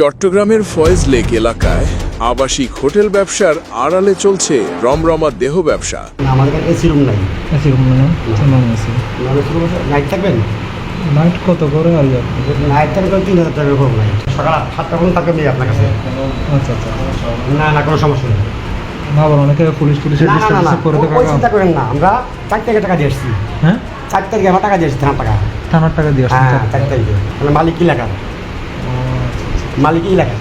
চট্টগ্রামের ফয়েজ লেক এলাকায় আবাসিক হোটেল ব্যবসার আড়ালে চলছে রমরমা দেহ ব্যবসা। আমাদের কাছে এসি রুম নাই। এসি রুম না নন এসি নাইট থাকবেন? নাইট কত করে আর যাবে? নাইট থাকবেন তিন হাজার টাকা রুম নাই। সকাল সাতটা পর্যন্ত থাকবে আপনার কাছে। আচ্ছা আচ্ছা। না না কোনো সমস্যা নেই। না আবার অনেকে পুলিশ পুলিশের না না না না করে চিন্তা করেন না। আমরা চার তারিখে টাকা দিয়ে এসছি হ্যাঁ? চার তারিখে আমার টাকা দিয়ে এসছি থানার টাকা। থানার টাকা দিয়ে আসছেন হ্যাঁ চার তারিখে। মানে মালিক কি লেখা? মালিক কি লেখা।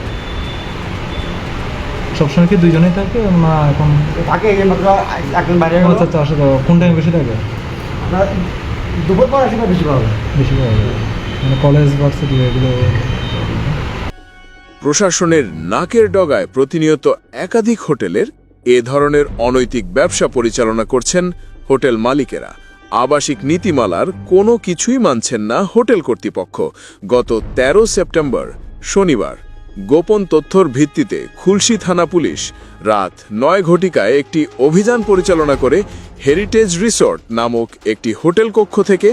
সবসময় কি দুইজনেই থাকে না এখন? তাকে এই মাত্র একজন বাইরে গেল। আচ্ছা আচ্ছা আসলে কোন টাইমে বেশি থাকে? আপনার দুপুর পর আসলে বেশি পাবে বেশি পাওয়া যায়। মানে কলেজ ভার্সিটি এগুলো প্রশাসনের নাকের ডগায় প্রতিনিয়ত একাধিক হোটেলের এ ধরনের অনৈতিক ব্যবসা পরিচালনা করছেন হোটেল মালিকেরা। আবাসিক নীতিমালার কোনো কিছুই মানছেন না হোটেল কর্তৃপক্ষ। গত ১৩ সেপ্টেম্বর শনিবার। গোপন তথ্যর ভিত্তিতে খুলশি থানা পুলিশ রাত নয় ঘটিকায় একটি অভিযান পরিচালনা করে হেরিটেজ রিসর্ট নামক একটি হোটেল কক্ষ থেকে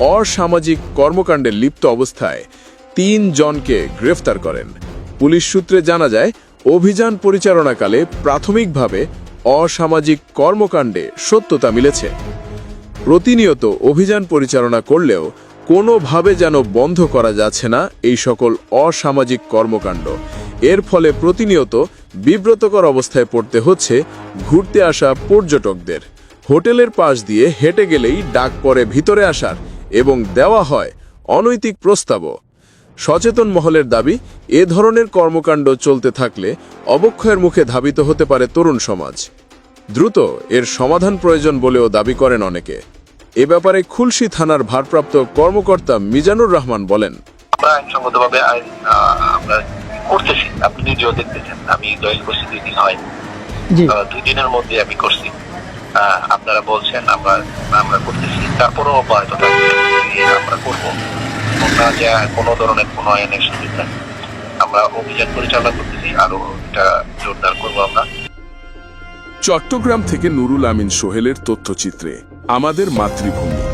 অসামাজিক কর্মকাণ্ডে লিপ্ত অবস্থায় তিন জনকে গ্রেফতার করেন। পুলিশ সূত্রে জানা যায়, অভিযান পরিচালনাকালে প্রাথমিকভাবে অসামাজিক কর্মকাণ্ডে সত্যতা মিলেছে। প্রতিনিয়ত অভিযান পরিচালনা করলেও কোনোভাবে যেন বন্ধ করা যাচ্ছে না এই সকল অসামাজিক কর্মকাণ্ড। এর ফলে প্রতিনিয়ত বিব্রতকর অবস্থায় পড়তে হচ্ছে ঘুরতে আসা পর্যটকদের। হোটেলের পাশ দিয়ে হেঁটে গেলেই ডাক পরে ভিতরে আসার এবং দেওয়া হয় অনৈতিক প্রস্তাবও। সচেতন মহলের দাবি, এ ধরনের কর্মকাণ্ড চলতে থাকলে অবক্ষয়ের মুখে ধাবিত হতে পারে তরুণ সমাজ। দ্রুত এর সমাধান প্রয়োজন বলেও দাবি করেন অনেকে। এ ব্যাপারে খুলশি থানার ভারপ্রাপ্ত কর্মকর্তা মিজানুর রহমান বলেন। আমরা আইনসঙ্গতভাবে আইন আহ, আমরা করতেছি আপনি ভিডিও দেখতেছেন আমি জয়েন করছি দুই দিন হয়। দুই দিনের মধ্যে আমি করছি। আহ, আপনারা বলছেন আমরা আমরা করতেছি। তারপরেও অব্যাহত থাকবে আমরা করব। আমরা যে কোনো ধরনের কোনো আইনের নাই। আমরা অভিযান পরিচালনা করতেছি আরও এটা জোরদার করব আমরা। চট্টগ্রাম থেকে নুরুল আমিন সোহেলের তথ্যচিত্রে। আমাদের মাতৃভূমি।